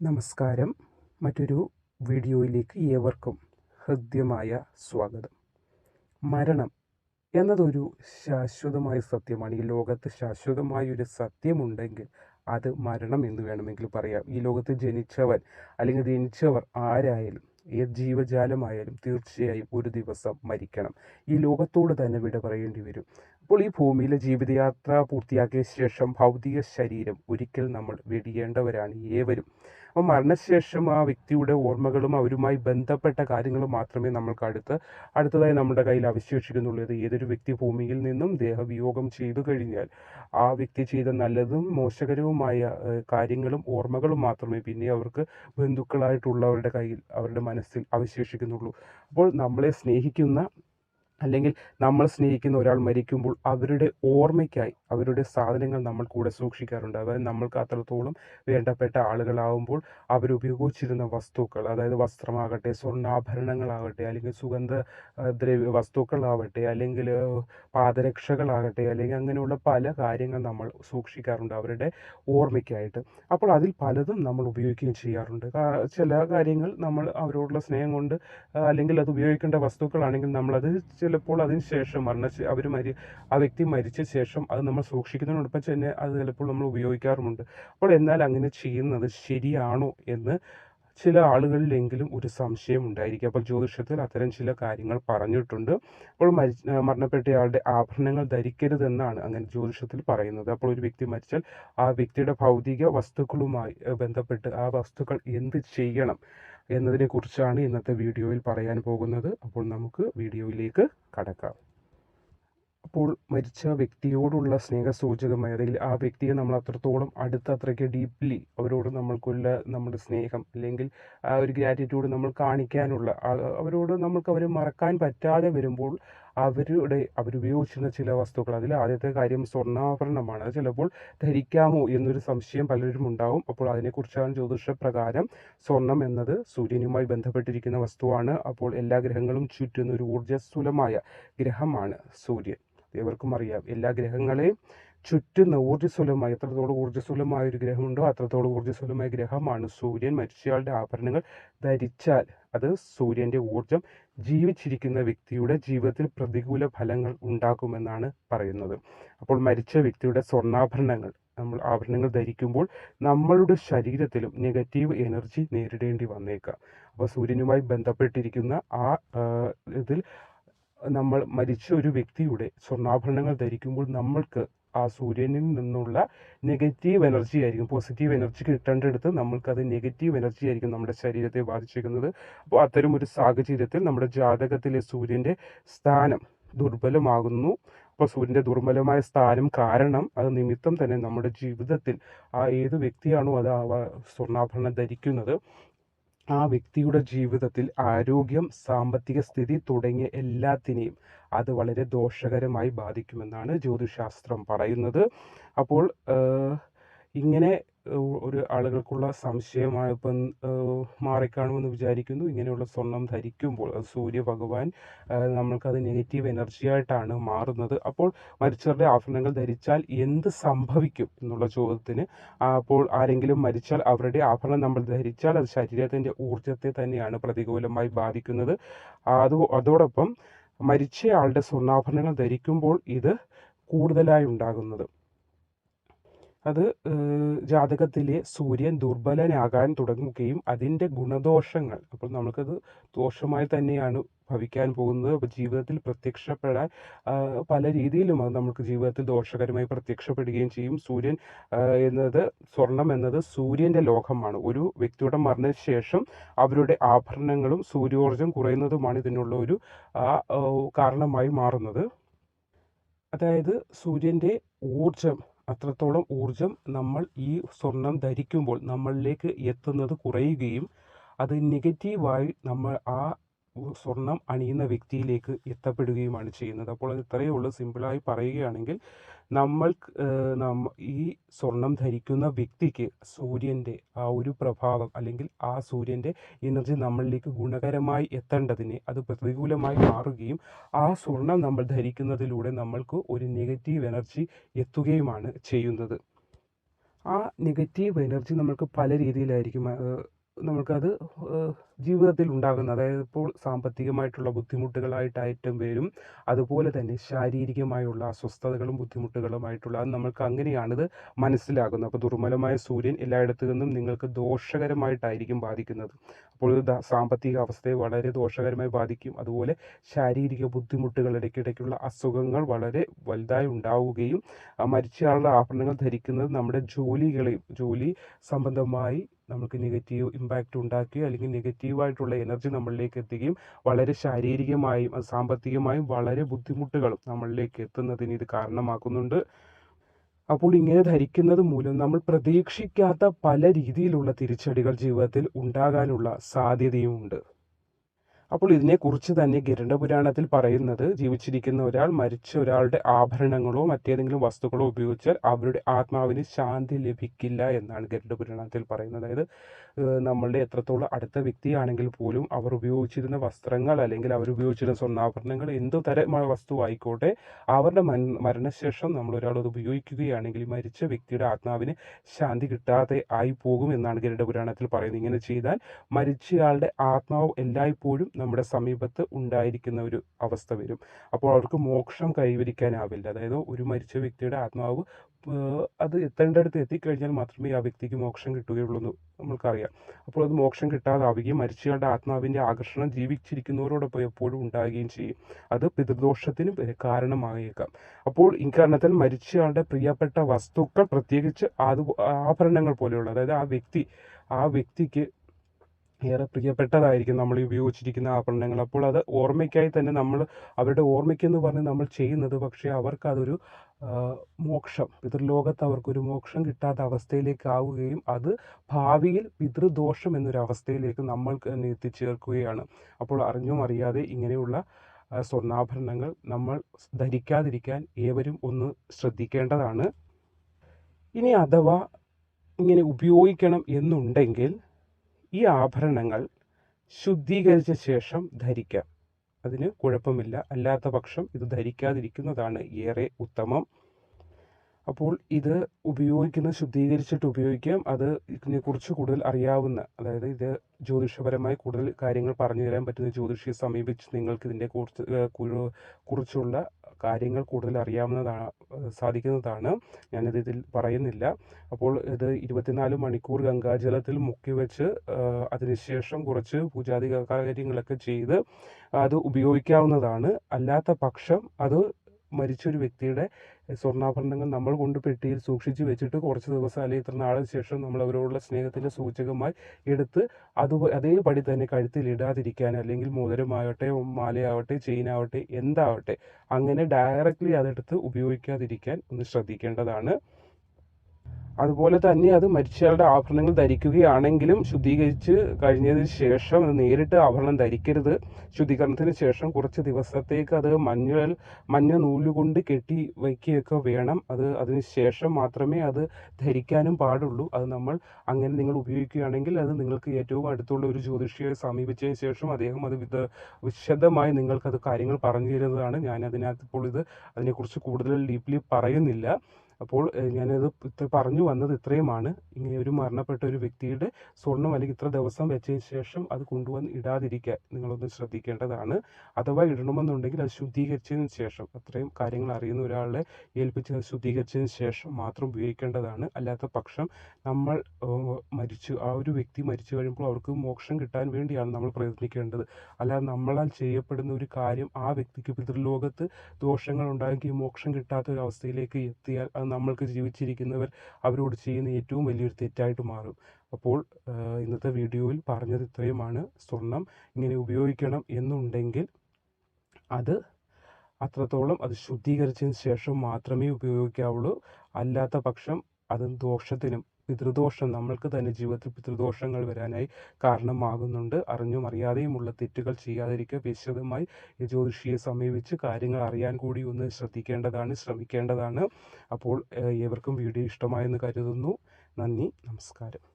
നമസ്കാരം. മറ്റൊരു വീഡിയോയിലേക്ക് ഏവർക്കും ഹൃദ്യമായ സ്വാഗതം. മരണം എന്നതൊരു ശാശ്വതമായ സത്യമാണ്. ഈ ലോകത്ത് ശാശ്വതമായൊരു സത്യമുണ്ടെങ്കിൽ അത് മരണം എന്ന് വേണമെങ്കിൽ പറയാം. ഈ ലോകത്ത് ജനിച്ചവൻ അല്ലെങ്കിൽ ജനിച്ചവർ ആരായാലും ഏത് ജീവജാലമായാലും തീർച്ചയായും ഒരു ദിവസം മരിക്കണം. ഈ ലോകത്തോട് തന്നെ വിട പറയേണ്ടി വരും. അപ്പോൾ ഈ ഭൂമിയിലെ ജീവിതയാത്ര പൂർത്തിയാക്കിയ ശേഷം ഭൗതിക ശരീരം ഒരിക്കൽ നമ്മൾ വെടിയേണ്ടവരാണ് ഏവരും. അപ്പോൾ മരണശേഷം ആ വ്യക്തിയുടെ ഓർമ്മകളും അവരുമായി ബന്ധപ്പെട്ട കാര്യങ്ങളും മാത്രമേ നമ്മൾക്ക് അടുത്ത് അടുത്തതായി നമ്മുടെ കയ്യിൽ അവശേഷിക്കുന്നുള്ളത് ഏതൊരു വ്യക്തി ഭൂമിയിൽ നിന്നും ദേഹവിയോഗം ചെയ്തു കഴിഞ്ഞാൽ ആ വ്യക്തി ചെയ്ത നല്ലതും മോശകരവുമായ കാര്യങ്ങളും ഓർമ്മകളും മാത്രമേ പിന്നെ അവർക്ക് ബന്ധുക്കളായിട്ടുള്ളവരുടെ കയ്യിൽ അവരുടെ മനസ്സിൽ അവശേഷിക്കുന്നുള്ളൂ. അപ്പോൾ നമ്മളെ സ്നേഹിക്കുന്ന അല്ലെങ്കിൽ നമ്മൾ സ്നേഹിക്കുന്ന ഒരാൾ മരിക്കുമ്പോൾ അവരുടെ ഓർമ്മയ്ക്കായി അവരുടെ സാധനങ്ങൾ നമ്മൾ കൂടെ സൂക്ഷിക്കാറുണ്ട്. അതായത് നമ്മൾക്ക് അത്രത്തോളം വേണ്ടപ്പെട്ട ആളുകളാവുമ്പോൾ അവരുപയോഗിച്ചിരുന്ന വസ്തുക്കൾ അതായത് വസ്ത്രമാകട്ടെ സ്വർണാഭരണങ്ങളാകട്ടെ അല്ലെങ്കിൽ സുഗന്ധ ദ്രവ്യ വസ്തുക്കളാവട്ടെ അല്ലെങ്കിൽ പാദരക്ഷകളാകട്ടെ അല്ലെങ്കിൽ അങ്ങനെയുള്ള പല കാര്യങ്ങൾ നമ്മൾ സൂക്ഷിക്കാറുണ്ട് അവരുടെ ഓർമ്മയ്ക്കായിട്ട്. അപ്പോൾ അതിൽ പലതും നമ്മൾ ഉപയോഗിക്കുകയും ചെയ്യാറുണ്ട്. ചില കാര്യങ്ങൾ നമ്മൾ അവരോടുള്ള സ്നേഹം കൊണ്ട് അല്ലെങ്കിൽ അത് ഉപയോഗിക്കേണ്ട വസ്തുക്കളാണെങ്കിൽ നമ്മളത് ചിലപ്പോൾ അതിന് ശേഷം മരണ അവർ മരി ആ വ്യക്തി മരിച്ച ശേഷം അത് നമ്മൾ സൂക്ഷിക്കുന്നതിനോടൊപ്പം തന്നെ അത് ചിലപ്പോൾ നമ്മൾ ഉപയോഗിക്കാറുമുണ്ട്. അപ്പോൾ എന്നാൽ അങ്ങനെ ചെയ്യുന്നത് ശരിയാണോ എന്ന് ചില ആളുകളിലെങ്കിലും ഒരു സംശയം ഉണ്ടായിരിക്കും. അപ്പോൾ ജ്യോതിഷത്തിൽ അത്തരം ചില കാര്യങ്ങൾ പറഞ്ഞിട്ടുണ്ട്. അപ്പോൾ മരി മരണപ്പെട്ടയാളുടെ ആഭരണങ്ങൾ ധരിക്കരുതെന്നാണ് അങ്ങനെ ജ്യോതിഷത്തിൽ പറയുന്നത്. അപ്പോൾ ഒരു വ്യക്തി മരിച്ചാൽ ആ വ്യക്തിയുടെ ഭൗതിക വസ്തുക്കളുമായി ബന്ധപ്പെട്ട് ആ വസ്തുക്കൾ എന്ത് ചെയ്യണം? എന്നതിനെ കുറിച്ചാണ് ഇന്നത്തെ വീഡിയോയിൽ പറയാൻ പോകുന്നത്. അപ്പോൾ നമുക്ക് വീഡിയോയിലേക്ക് കടക്കാം. അപ്പോൾ മരിച്ച വ്യക്തിയോടുള്ള സ്നേഹസൂചകമായി അല്ലെങ്കിൽ ആ വ്യക്തിയെ നമ്മൾ അത്രത്തോളം അടുത്ത് അത്രയ്ക്ക് ഡീപ്ലി അവരോട് നമ്മൾക്കുള്ള നമ്മുടെ സ്നേഹം അല്ലെങ്കിൽ ആ ഒരു ഗ്രാറ്റിറ്റ്യൂഡ് നമ്മൾ കാണിക്കാനുള്ള അവരോട് നമുക്ക് അവരെ മറക്കാൻ പറ്റാതെ വരുമ്പോൾ അവരുടെ അവരുപയോഗിച്ചിരുന്ന ചില വസ്തുക്കൾ. അതിൽ ആദ്യത്തെ കാര്യം സ്വർണാഭരണമാണ്. അത് ചിലപ്പോൾ ധരിക്കാമോ എന്നൊരു സംശയം പലരും ഉണ്ടാവും. അപ്പോൾ അതിനെക്കുറിച്ചാണ് ജ്യോതിഷ പ്രകാരം സ്വർണം എന്നത് സൂര്യനുമായി ബന്ധപ്പെട്ടിരിക്കുന്ന വസ്തുവാണ്. അപ്പോൾ എല്ലാ ഗ്രഹങ്ങളും ചുറ്റുന്ന ഒരു ഊർജസ്വലമായ ഗ്രഹമാണ് സൂര്യൻ. ഏവർക്കും അറിയാം. എല്ലാ ഗ്രഹങ്ങളെയും ചുറ്റുന്ന ഊർജസ്വലമായ എത്രത്തോളം ഊർജസ്വലമായ ഒരു ഗ്രഹമുണ്ടോ? അത്രത്തോളം ഊർജസ്വലമായ ഗ്രഹമാണ് സൂര്യൻ. മരിച്ചയാളുടെ ആഭരണങ്ങൾ ധരിച്ചാൽ അത് സൂര്യന്റെ ഊർജം ജീവിച്ചിരിക്കുന്ന വ്യക്തിയുടെ ജീവിതത്തിൽ പ്രതികൂല ഫലങ്ങൾ ഉണ്ടാക്കുമെന്നാണ് പറയുന്നത്. അപ്പോൾ മരിച്ച വ്യക്തിയുടെ സ്വർണാഭരണങ്ങൾ നമ്മൾ ആഭരണങ്ങൾ ധരിക്കുമ്പോൾ നമ്മളുടെ ശരീരത്തിലും നെഗറ്റീവ് എനർജി നേരിടേണ്ടി വന്നേക്കാം. അപ്പോൾ സൂര്യനുമായി ബന്ധപ്പെട്ടിരിക്കുന്ന ആ, ഇതിൽ നമ്മൾ മരിച്ച ഒരു വ്യക്തിയുടെ സ്വർണാഭരണങ്ങൾ ധരിക്കുമ്പോൾ നമ്മൾക്ക് ആ സൂര്യനിൽ നിന്നുള്ള നെഗറ്റീവ് എനർജി ആയിരിക്കും. പോസിറ്റീവ് എനർജി കിട്ടേണ്ടടുത്ത് നമ്മൾക്കത് നെഗറ്റീവ് എനർജി ആയിരിക്കും നമ്മുടെ ശരീരത്തെ ബാധിച്ചിരിക്കുന്നത്. അപ്പോൾ അത്തരം ഒരു സാഹചര്യത്തിൽ നമ്മുടെ ജാതകത്തിലെ സൂര്യന്റെ സ്ഥാനം ദുർബലമാകുന്നു. അപ്പോൾ സൂര്യന്റെ ദുർബലമായ സ്ഥാനം കാരണം അത് നിമിത്തം തന്നെ നമ്മുടെ ജീവിതത്തിൽ ആ ഏത് വ്യക്തിയാണോ അത് ആ സ്വർണാഭരണം ധരിക്കുന്നത്. ആ വ്യക്തിയുടെ ജീവിതത്തിൽ ആരോഗ്യം സാമ്പത്തിക സ്ഥിതി തുടങ്ങിയ എല്ലാത്തിനെയും അത് വളരെ ദോഷകരമായി ബാധിക്കുമെന്നാണ് ജ്യോതിശാസ്ത്രം പറയുന്നത്. അപ്പോൾ ഇങ്ങനെ ഒരു ആളുകൾക്കുള്ള സംശയമായപ്പം മാറിക്കാണുമെന്ന് വിചാരിക്കുന്നു. ഇങ്ങനെയുള്ള സ്വർണം ധരിക്കുമ്പോൾ അത് സൂര്യ ഭഗവാൻ നമ്മൾക്കത് നെഗറ്റീവ് എനർജിയായിട്ടാണ് മാറുന്നത്. അപ്പോൾ മരിച്ചവരുടെ ആഭരണങ്ങൾ ധരിച്ചാൽ എന്ത് സംഭവിക്കും എന്നുള്ള ചോദ്യത്തിന് അപ്പോൾ ആരെങ്കിലും മരിച്ചാൽ അവരുടെ ആഭരണം നമ്മൾ ധരിച്ചാൽ അത് ശരീരത്തിന്റെ ഊർജത്തെ തന്നെയാണ് പ്രതികൂലമായി ബാധിക്കുന്നത്. അത് അതോടൊപ്പം മരിച്ചയാളുടെ സ്വർണാഭരണങ്ങൾ ധരിക്കുമ്പോൾ ഇത് കൂടുതലായി ഉണ്ടാകുന്നത്. അത് ജാതകത്തിലെ സൂര്യൻ ദുർബലനാകാൻ തുടങ്ങുകയും അതിന്റെ ഗുണദോഷങ്ങൾ അപ്പോൾ നമുക്കത് ദോഷമായി തന്നെയാണ് ഭവിക്കാൻ പോകുന്നത്. അപ്പോൾ ജീവിതത്തിൽ പ്രത്യക്ഷപ്പെടാൻ പല രീതിയിലും അത് നമുക്ക് ജീവിതത്തിൽ ദോഷകരമായി പ്രത്യക്ഷപ്പെടുകയും ചെയ്യും. സൂര്യൻ എന്നത് സ്വർണം എന്നത് സൂര്യന്റെ ലോകമാണ് ഒരു വ്യക്തിയുടെ മരണശേഷം അവരുടെ ആഭരണങ്ങളും സൂര്യോർജം കുറയുന്നതുമാണ് ഇതിനുള്ള ഒരു കാരണമായി മാറുന്നത്. അതായത് സൂര്യന്റെ ഊർജം അത്രത്തോളം ഊർജം നമ്മൾ ഈ സ്വർണം ധരിക്കുമ്പോൾ നമ്മളിലേക്ക് എത്തുന്നത് കുറയുകയും അത് നെഗറ്റീവായി നമ്മൾ ആ സ്വർണം അണിയുന്ന വ്യക്തിയിലേക്ക് എത്തപ്പെടുകയുമാണ് ചെയ്യുന്നത്. അപ്പോൾ ഇത്രയേ ഉള്ളൂ. സിമ്പിളായി പറയുകയാണെങ്കിൽ നമ്മൾ നമ്മ ഈ സ്വർണം ധരിക്കുന്ന വ്യക്തിക്ക് സൂര്യന്റെ ആ ഒരു പ്രഭാവം അല്ലെങ്കിൽ ആ സൂര്യന്റെ എനർജി നമ്മളിലേക്ക് ഗുണകരമായി എത്തേണ്ടതിനെ അത് പ്രതികൂലമായി മാറുകയും ആ സ്വർണം നമ്മൾ ധരിക്കുന്നതിലൂടെ നമ്മൾക്ക് ഒരു നെഗറ്റീവ് എനർജി എത്തുകയുമാണ് ചെയ്യുന്നത്. ആ നെഗറ്റീവ് എനർജി നമ്മൾക്ക് പല രീതിയിലായിരിക്കും നമുക്കത് ജീവിതത്തിൽ ഉണ്ടാകുന്ന അതായത് ഇപ്പോൾ സാമ്പത്തികമായിട്ടുള്ള ബുദ്ധിമുട്ടുകളായിട്ടായിട്ടും വരും. അതുപോലെ തന്നെ ശാരീരികമായുള്ള അസ്വസ്ഥതകളും ബുദ്ധിമുട്ടുകളുമായിട്ടുള്ള അത് നമ്മൾക്ക് അങ്ങനെയാണിത് മനസ്സിലാകുന്നത്. അപ്പോൾ ദുർബലമായ സൂര്യൻ എല്ലായിടത്തു നിന്നും നിങ്ങൾക്ക് ദോഷകരമായിട്ടായിരിക്കും ബാധിക്കുന്നത്. അപ്പോൾ സാമ്പത്തിക അവസ്ഥയെ വളരെ ദോഷകരമായി ബാധിക്കും. അതുപോലെ ശാരീരിക ബുദ്ധിമുട്ടുകൾ ഇടയ്ക്കിടയ്ക്കുള്ള അസുഖങ്ങൾ വളരെ വലുതായി ഉണ്ടാവുകയും മരിച്ചയാളുടെ ആഭരണങ്ങൾ ധരിക്കുന്നത് നമ്മുടെ ജോലികളെയും ജോലി സംബന്ധമായി നമുക്ക് നെഗറ്റീവ് ഇമ്പാക്റ്റ് ഉണ്ടാക്കുകയും അല്ലെങ്കിൽ നെഗറ്റീവായിട്ടുള്ള എനർജി നമ്മളിലേക്ക് എത്തുകയും വളരെ ശാരീരികമായും സാമ്പത്തികമായും വളരെ ബുദ്ധിമുട്ടുകളും നമ്മളിലേക്ക് എത്തുന്നതിന് ഇത് കാരണമാക്കുന്നുണ്ട്. അപ്പോൾ ഇങ്ങനെ ധരിക്കുന്നത് മൂലം നമ്മൾ പ്രതീക്ഷിക്കാത്ത പല രീതിയിലുള്ള തിരിച്ചടികൾ ജീവിതത്തിൽ ഉണ്ടാകാനുള്ള സാധ്യതയുമുണ്ട്. അപ്പോൾ ഇതിനെക്കുറിച്ച് തന്നെ ഗരുഡപുരാണത്തിൽ പറയുന്നത് ജീവിച്ചിരിക്കുന്ന ഒരാൾ മരിച്ച ഒരാളുടെ ആഭരണങ്ങളോ മറ്റേതെങ്കിലും വസ്തുക്കളോ ഉപയോഗിച്ചാൽ അവരുടെ ആത്മാവിന് ശാന്തി ലഭിക്കില്ല എന്നാണ് ഗരുഡപുരാണത്തിൽ പറയുന്നത്. അതായത് നമ്മളുടെ എത്രത്തോളം അടുത്ത വ്യക്തിയാണെങ്കിൽ പോലും അവർ ഉപയോഗിച്ചിരുന്ന വസ്ത്രങ്ങൾ അല്ലെങ്കിൽ അവർ ഉപയോഗിച്ചിരുന്ന സ്വർണാഭരണങ്ങൾ എന്തു തരമായ വസ്തു ആയിക്കോട്ടെ അവരുടെ മരണശേഷം നമ്മൾ ഒരാൾ അത് ഉപയോഗിക്കുകയാണെങ്കിൽ മരിച്ച വ്യക്തിയുടെ ആത്മാവിന് ശാന്തി കിട്ടാതെ ആയി പോകും എന്നാണ് ഗരുഡപുരാണത്തിൽ പറയുന്നത്. ഇങ്ങനെ ചെയ്താൽ മരിച്ചയാളുടെ ആത്മാവ് എല്ലായ്പ്പോഴും നമ്മുടെ സമീപത്ത് ഉണ്ടായിരിക്കുന്ന ഒരു അവസ്ഥ വരും. അപ്പോൾ അവർക്ക് മോക്ഷം കൈവരിക്കാനാവില്ല. അതായത് ഒരു മരിച്ച വ്യക്തിയുടെ ആത്മാവ് അത് എത്തേണ്ടടുത്ത് എത്തിക്കഴിഞ്ഞാൽ മാത്രമേ ആ വ്യക്തിക്ക് മോക്ഷം കിട്ടുകയുള്ളൂ എന്ന് നമ്മൾക്കറിയാം. അപ്പോൾ അത് മോക്ഷം കിട്ടാതാവുകയും മരിച്ചയാളുടെ ആത്മാവിന്റെ ആകർഷണം ജീവിച്ചിരിക്കുന്നവരോടൊപ്പം എപ്പോഴും ഉണ്ടാകുകയും ചെയ്യും. അത് പിതൃദോഷത്തിന് കാരണമായേക്കാം. അപ്പോൾ ഇക്കാരണത്തിൽ മരിച്ചയാളുടെ പ്രിയപ്പെട്ട വസ്തുക്കൾ പ്രത്യേകിച്ച് ആഭരണങ്ങൾ പോലെയുള്ള അതായത് ആ വ്യക്തി ആ വ്യക്തിക്ക് ഏറെ പ്രിയപ്പെട്ടതായിരിക്കും നമ്മൾ ഉപയോഗിച്ചിരിക്കുന്ന ആഭരണങ്ങൾ. അപ്പോൾ അത് ഓർമ്മയ്ക്കായി തന്നെ നമ്മൾ അവരുടെ ഓർമ്മയ്ക്കെന്ന് പറഞ്ഞ് നമ്മൾ ചെയ്യുന്നത് പക്ഷേ അവർക്ക് അതൊരു മോക്ഷം. പിതൃലോകത്ത് അവർക്കൊരു മോക്ഷം കിട്ടാത്ത അവസ്ഥയിലേക്ക് ആവുകയും അത് ഭാവിയിൽ പിതൃദോഷം എന്നൊരു അവസ്ഥയിലേക്ക് നമ്മൾ എത്തിച്ചേർക്കുകയാണ്. അപ്പോൾ അറിഞ്ഞും അറിയാതെ ഇങ്ങനെയുള്ള സ്വർണാഭരണങ്ങൾ നമ്മൾ ധരിക്കാതിരിക്കാൻ ഏവരും ഒന്ന് ശ്രദ്ധിക്കേണ്ടതാണ്. ഇനി അഥവാ ഇങ്ങനെ ഉപയോഗിക്കണം എന്നുണ്ടെങ്കിൽ ഈ ആഭരണങ്ങൾ ശുദ്ധീകരിച്ച ശേഷം ധരിക്കാം. അതിന് കുഴപ്പമില്ല. അല്ലാത്ത പക്ഷം ഇത് ധരിക്കാതിരിക്കുന്നതാണ് ഏറെ ഉത്തമം. അപ്പോൾ ഇത് ഉപയോഗിക്കുന്ന ശുദ്ധീകരിച്ചിട്ട് ഉപയോഗിക്കാം. അത് ഇതിനെക്കുറിച്ച് കൂടുതൽ അറിയാവുന്ന അതായത് ഇത് ജ്യോതിഷപരമായി കൂടുതൽ കാര്യങ്ങൾ പറഞ്ഞു തരാൻ പറ്റുന്ന ജ്യോതിഷിയെ സമീപിച്ച് നിങ്ങൾക്ക് ഇതിന്റെ കുറിച്ച് കുറിച്ചുള്ള കാര്യങ്ങൾ കൂടുതൽ അറിയാവുന്നതാണ് സാധിക്കുന്നതാണ്. ഞാനിത് ഇതിൽ പറയുന്നില്ല. അപ്പോൾ ഇത് ഇരുപത്തിനാല് മണിക്കൂർ ഗംഗാജലത്തിൽ മുക്കി വെച്ച് അതിനുശേഷം കുറച്ച് പൂജാതി കാര്യങ്ങളൊക്കെ ചെയ്ത് അത് ഉപയോഗിക്കാവുന്നതാണ്. അല്ലാത്ത പക്ഷം അത് മരിച്ചൊരു വ്യക്തിയുടെ സ്വർണാഭരണങ്ങൾ നമ്മൾ കൊണ്ട് പെട്ടിയിൽ സൂക്ഷിച്ച് വെച്ചിട്ട് കുറച്ച് ദിവസം അല്ലെങ്കിൽ ഇത്ര നാളിന് ശേഷം നമ്മൾ അവരോടുള്ള സ്നേഹത്തിന്റെ സൂചകമായി എടുത്ത് അത് അതേപടി തന്നെ കഴുത്തിൽ ഇടാതിരിക്കാൻ അല്ലെങ്കിൽ മോതിരമാവട്ടെ മാലയാവട്ടെ ചെയിനാവട്ടെ എന്താവട്ടെ അങ്ങനെ ഡയറക്റ്റ്ലി അതെടുത്ത് ഉപയോഗിക്കാതിരിക്കാൻ ഒന്ന് ശ്രദ്ധിക്കേണ്ടതാണ്. അതുപോലെ തന്നെ അത് മരിച്ചയാളുടെ ആഭരണങ്ങൾ ധരിക്കുകയാണെങ്കിലും ശുദ്ധീകരിച്ച് കഴിഞ്ഞതിന് ശേഷം അത് നേരിട്ട് ആഭരണം ധരിക്കരുത്. ശുദ്ധീകരണത്തിന് ശേഷം കുറച്ച് ദിവസത്തേക്ക് അത് മഞ്ഞൾ മഞ്ഞ നൂലുകൊണ്ട് കെട്ടി വയ്ക്കുകയൊക്കെ വേണം. അത് അതിന് ശേഷം മാത്രമേ അത് ധരിക്കാനും പാടുള്ളൂ. അത് നമ്മൾ അങ്ങനെ നിങ്ങൾ ഉപയോഗിക്കുകയാണെങ്കിൽ അത് നിങ്ങൾക്ക് ഏറ്റവും അടുത്തുള്ള ഒരു ജ്യോതിഷിയെ സമീപിച്ചതിന് ശേഷം അദ്ദേഹം അത് വിധ വിശദമായി നിങ്ങൾക്കത് കാര്യങ്ങൾ പറഞ്ഞു തരുന്നതാണ്. ഞാൻ അതിനകത്ത് ഇപ്പോൾ ഇത് അതിനെക്കുറിച്ച് കൂടുതൽ ഡീപ്ലി പറയുന്നില്ല. അപ്പോൾ ഞാനത് പറഞ്ഞു വന്നത് ഇത്രയുമാണ്. ഇങ്ങനെ ഒരു മരണപ്പെട്ട ഒരു വ്യക്തിയുടെ സ്വർണം അല്ലെങ്കിൽ ഇത്ര ദിവസം വെച്ചതിന് ശേഷം അത് കൊണ്ടുവന്ന് ഇടാതിരിക്കാൻ നിങ്ങളൊന്ന് ശ്രദ്ധിക്കേണ്ടതാണ്. അഥവാ ഇടണമെന്നുണ്ടെങ്കിൽ അത് ശുദ്ധീകരിച്ചതിന് ശേഷം അത്രയും കാര്യങ്ങൾ അറിയുന്ന ഒരാളെ ഏൽപ്പിച്ച് ശുദ്ധീകരിച്ചതിന് ശേഷം മാത്രം ഉപയോഗിക്കേണ്ടതാണ്. അല്ലാത്ത പക്ഷം നമ്മൾ മരിച്ചു ആ ഒരു വ്യക്തി മരിച്ചു കഴിയുമ്പോൾ അവർക്ക് മോക്ഷം കിട്ടാൻ വേണ്ടിയാണ് നമ്മൾ പ്രയത്നിക്കേണ്ടത്. അല്ലാതെ നമ്മളാൽ ചെയ്യപ്പെടുന്ന ഒരു കാര്യം ആ വ്യക്തിക്ക് പിതൃലോകത്ത് ദോഷങ്ങൾ ഉണ്ടാക്കി മോക്ഷം കിട്ടാത്ത ഒരു അവസ്ഥയിലേക്ക് എത്തിയാൽ അത് നമ്മൾക്ക് ജീവിച്ചിരിക്കുന്നവർ അവരോട് ചെയ്യുന്ന ഏറ്റവും വലിയൊരു തെറ്റായിട്ട് മാറും. അപ്പോൾ ഇന്നത്തെ വീഡിയോയിൽ പറഞ്ഞത് ഇത്രയുമാണ്. സ്വർണം ഇങ്ങനെ ഉപയോഗിക്കണം എന്നുണ്ടെങ്കിൽ അത് അത്രത്തോളം അത് ശുദ്ധീകരിച്ചതിന് ശേഷം മാത്രമേ ഉപയോഗിക്കാവുള്ളൂ. അല്ലാത്ത പക്ഷം അത് ദോഷത്തിനും പിതൃദോഷം നമ്മൾക്ക് തന്നെ ജീവിതത്തിൽ പിതൃദോഷങ്ങൾ വരാനായി കാരണമാകുന്നുണ്ട്. അറിഞ്ഞും അറിയാതെയുമുള്ള തെറ്റുകൾ ചെയ്യാതിരിക്കുക. വിശദമായി ജ്യോതിഷിയെ സമീപിച്ച് കാര്യങ്ങൾ അറിയാൻ കൂടി ഒന്ന് ശ്രദ്ധിക്കേണ്ടതാണ് ശ്രമിക്കേണ്ടതാണ്. അപ്പോൾ ഏവർക്കും വീഡിയോ ഇഷ്ടമായെന്ന് കരുതുന്നു. നന്ദി നമസ്കാരം.